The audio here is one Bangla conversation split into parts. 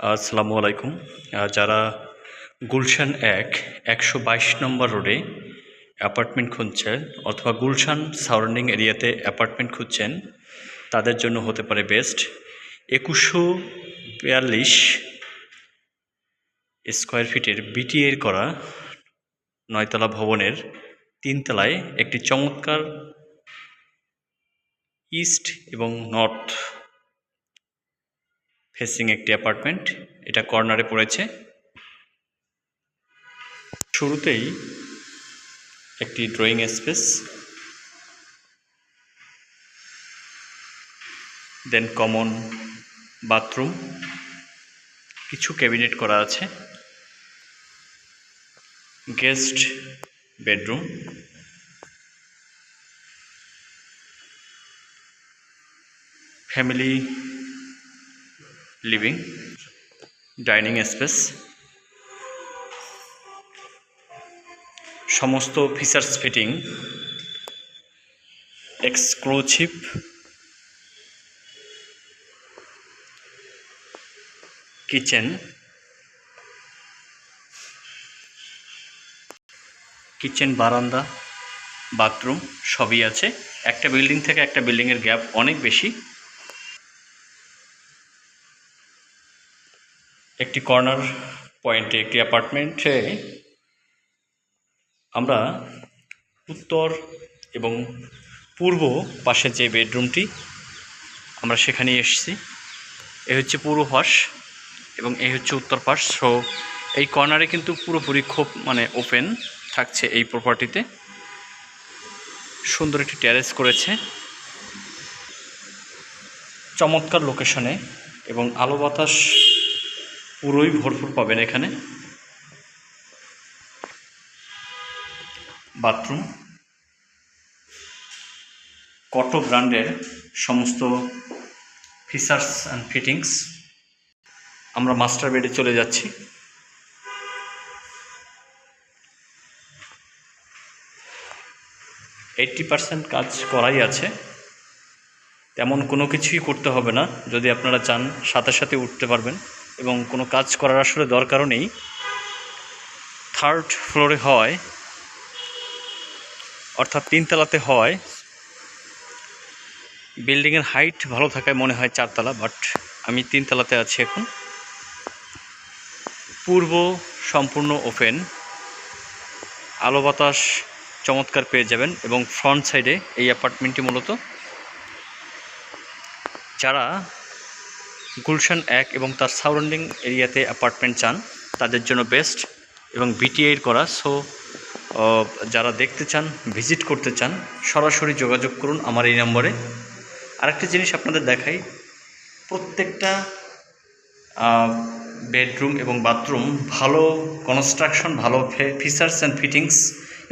আসসালামু আলাইকুম। যারা গুলশান এক, একশো বাইশ নম্বর রোডে অ্যাপার্টমেন্ট খুঁজছেন অথবা গুলশান সারাউন্ডিং এরিয়াতে অ্যাপার্টমেন্ট খুঁজছেন, তাদের জন্য হতে পারে বেস্ট একুশশো বিয়াল্লিশ স্কোয়ার ফিটের বিটিএর করা নয়তলা ভবনের তিনতলায় একটি চমৎকার ইস্ট এবং নর্থ ফেসিং একটি অ্যাপার্টমেন্ট এটা কর্নারে পড়েছে। শুরুতেই একটি drawing space then common bathroom কিছু ক্যাবিনেট করা আছে। Guest bedroom family living dining space সমস্ত features fitting exclusive kitchen kitchen বারান্দা বাথরুম সবই আছে। একটা বিল্ডিং থেকে একটা বিল্ডিংয়ের গ্যাপ অনেক বেশি। একটি কর্নার পয়েন্টে একটি অ্যাপার্টমেন্টে আমরা উত্তর এবং পূর্ব পাশে যে বেডরুমটি আমরা সেখানে এসেছি। এ হচ্ছে পূর্ব পাশ এবং এই হচ্ছে উত্তর পাশ। সো এই কর্নারে কিন্তু পুরোপুরি খুব মানে ওপেন থাকছে এই প্রপার্টিতে সুন্দর একটি ট্যারেস করেছে। চমৎকার লোকেশনে এবং আলো বাতাস পুরোই ভরপুর পাবেন এখানে। বাথরুম। কটো ব্র্যান্ডের সমস্ত ফিচার্স অ্যান্ড ফিটিংস। আমরা মাস্টার বেডে চলে যাচ্ছি। এইটটি পার্সেন্ট কাজ করাই আছে। তেমন কোনো কিছুই করতে হবে না। যদি আপনারা চান, সাথে সাথে উঠতে পারবেন। এবং কোনো কাজ করার আসলে দরকারও নেই। থার্ড ফ্লোরে হয়, অর্থাৎ তিনতলাতে হয়। বিল্ডিংয়ের হাইট ভালো থাকায় মনে হয় চারতলা বাট আমি তিনতলাতে আছি এখন। পূর্ব সম্পূর্ণ ওপেন আলো বাতাস চমৎকার পেয়ে যাবেন এবং ফ্রন্ট সাইডে এই অ্যাপার্টমেন্টটি মূলত। যারা গুলশান এক এবং তার সারাউন্ডিং এরিয়াতে অ্যাপার্টমেন্ট চান। তাদের জন্য বেস্ট এবং বিটিআইয়ের করা। সো যারা দেখতে চান, ভিজিট করতে চান, সরাসরি যোগাযোগ করুন আমার এই নম্বরে। আরেকটা জিনিস আপনাদের দেখাই, প্রত্যেকটা বেডরুম এবং বাথরুম ভালো কনস্ট্রাকশন ভালো ফিচার্স অ্যান্ড ফিটিংস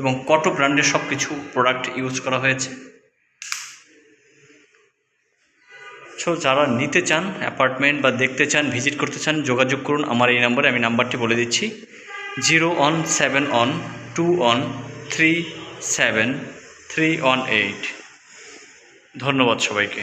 এবং কটো ব্র্যান্ডের সব কিছু প্রোডাক্ট ইউজ করা হয়েছে। সো যারা নিতে চান অ্যাপার্টমেন্ট বা দেখতে চান ভিজিট করতে চান, যোগাযোগ করুন। আমার এই নম্বরে আমি নাম্বারটি বলে দিচ্ছি। Zero one seven one two one three seven three one eight ধন্যবাদ সবাইকে।